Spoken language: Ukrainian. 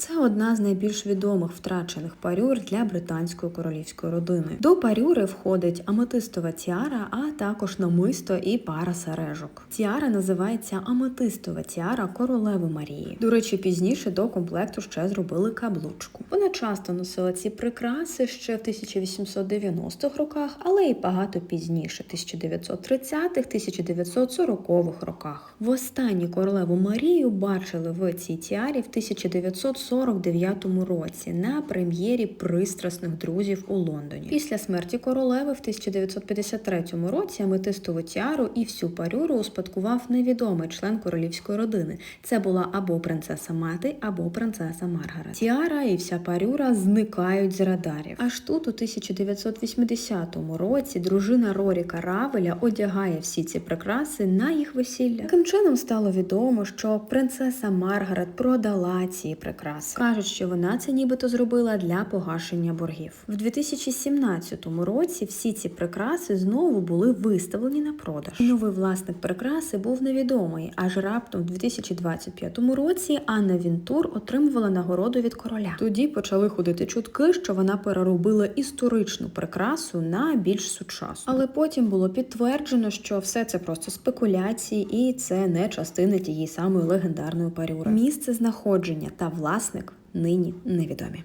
Це одна з найбільш відомих втрачених парюр для британської королівської родини. До парюри входить аметистова тіара, а також намисто і пара сережок. Тіара називається аметистова тіара королеви Марії. До речі, пізніше до комплекту ще зробили каблучку. Вона часто носила ці прикраси ще в 1890-х роках, але й багато пізніше, 1930-х, 1940-х роках. Востаннє королеву Марію бачили в цій тіарі в 1949 році на прем'єрі пристрасних друзів у Лондоні. Після смерті королеви в 1953 році аметистову тіару і всю парюру успадкував невідомий член королівської родини. Це була або принцеса мати, або принцеса Маргарет. Тіара і вся парюра зникають з радарів. Аж тут, у 1980 році, дружина Роріка Равеля одягає всі ці прикраси на їх весілля. Таким чином стало відомо, що принцеса Маргарет продала ці прикраси. Кажуть, що вона це нібито зробила для погашення боргів. В 2017 році всі ці прикраси знову були виставлені на продаж. Новий власник прикраси був невідомий, аж раптом в 2025 році Анна Вінтур отримувала нагороду від короля. Тоді почали ходити чутки, що вона переробила історичну прикрасу на більш сучасну. Але потім було підтверджено, що все це просто спекуляції, і це не частина тієї самої легендарної парюри. Місце знаходження та власник нині невідомі.